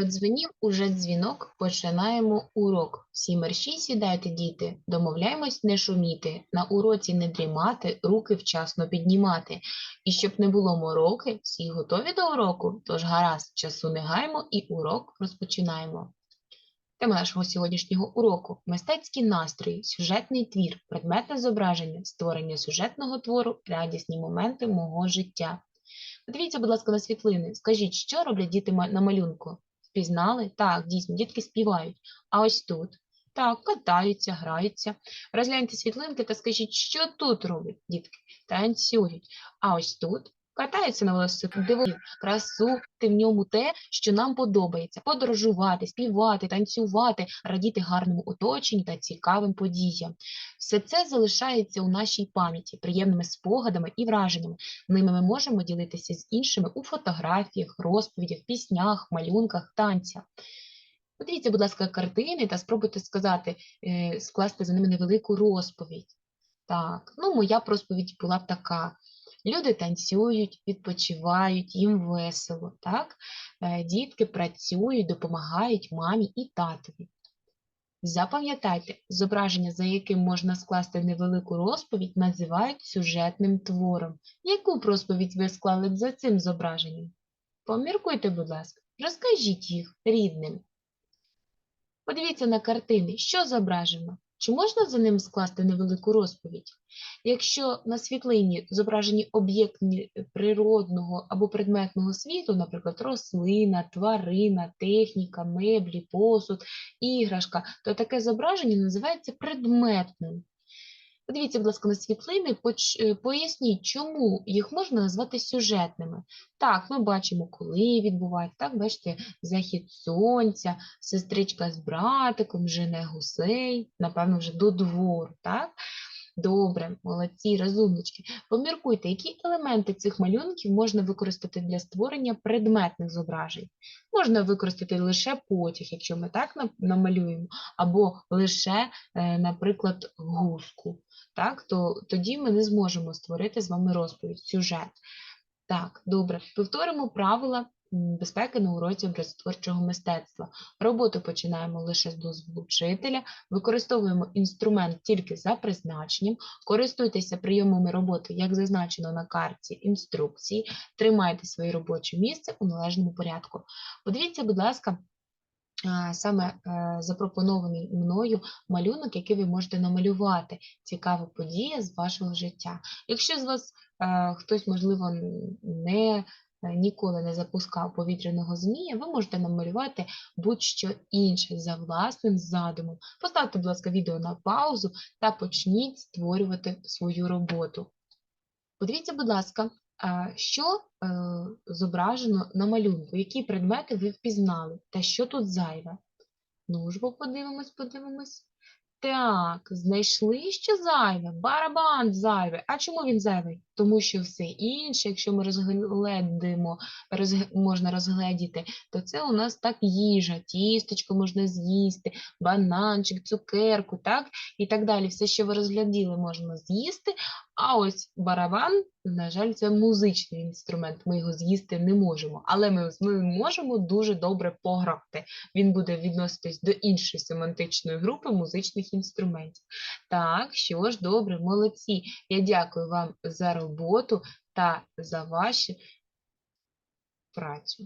Продзвенів уже дзвінок, починаємо урок. Всі мерщій сідайте, діти, домовляємось не шуміти, на уроці не дрімати, руки вчасно піднімати. І щоб не було мороки, всі готові до уроку, тож гаразд, часу не гаймо і урок розпочинаємо. Тема нашого сьогоднішнього уроку – мистецький настрої, сюжетний твір, предметне зображення, створення сюжетного твору, радісні моменти мого життя. Подивіться, будь ласка, на світлини. Скажіть, що роблять діти на малюнку? Впізнали? Так, дійсно, дітки співають. А ось тут? Так, катаються, граються. Розгляньте світлинки та скажіть, що тут роблять дітки? Танцюють. А ось тут катаються на велосипеді, ти в ньому те, що нам подобається. Подорожувати, співати, танцювати, радіти гарному оточенню та цікавим подіям. Все це залишається у нашій пам'яті приємними спогадами і враженнями. Ними ми можемо ділитися з іншими у фотографіях, розповідях, піснях, малюнках, танцях. Подивіться, будь ласка, картини та спробуйте сказати, е, скласти за ними невелику розповідь. Так, ну моя розповідь була б така. Люди танцюють, відпочивають, їм весело, так? Е, Дітки працюють, допомагають мамі і татові. Запам'ятайте, зображення, за яким можна скласти невелику розповідь, називають сюжетним твором. Яку б розповідь ви склали б за цим зображенням? Поміркуйте, будь ласка, розкажіть їх рідним. Подивіться на картини, що зображено. Чи можна за ним скласти невелику розповідь? Якщо на світлині зображені об'єкти природного або предметного світу, наприклад, рослина, тварина, техніка, меблі, посуд, іграшка, то таке зображення називається предметним. Подивіться, будь ласка, на світлини, е, поясніть, чому їх можна назвати сюжетними. Так, ми бачимо, коли відбувається, так, бачите, захід сонця, сестричка з братиком, жене гусей, напевно, вже до двору, так? Добре, молодці, розумнички. Поміркуйте, які елементи цих малюнків можна використати для створення предметних зображень. Можна використати лише потяг, якщо ми так намалюємо, або лише, е, наприклад, гуску. Так, то тоді ми не зможемо створити з вами розповідь, сюжет. Так, добре. Повторимо правила безпеки на уроці образотворчого мистецтва. Роботу починаємо лише з дозволу вчителя, використовуємо інструмент тільки за призначенням, користуйтеся прийомами роботи, як зазначено на карті інструкції, тримайте своє робоче місце у належному порядку. Подивіться, будь ласка, саме е, запропонований мною малюнок, який ви можете намалювати. Цікава подія з вашого життя. Якщо з вас е, хтось, можливо, не ніколи не запускав повітряного змія, ви можете намалювати будь-що інше за власним задумом. Поставте, будь ласка, відео на паузу та почніть створювати свою роботу. Подивіться, будь ласка, що е, зображено на малюнку, які предмети ви впізнали та що тут зайве. Ну ж подивимось, подивимось. Так, знайшли що зайве, барабан зайве. А чому він зайвий? Тому що все інше, якщо ми розгледимо, розг... можна розгледіти, то це у нас так їжа, тістечко можна з'їсти, бананчик, цукерку, так? І так далі. Все, що ви розгляділи, можна з'їсти. А ось барабан, на жаль, це музичний інструмент. Ми його з'їсти не можемо, але ми, ми можемо дуже добре пограти. Він буде відноситись до іншої семантичної групи музичних інструментів. Так, що ж, добре, молодці. Я дякую вам за роботу та за вашу працю.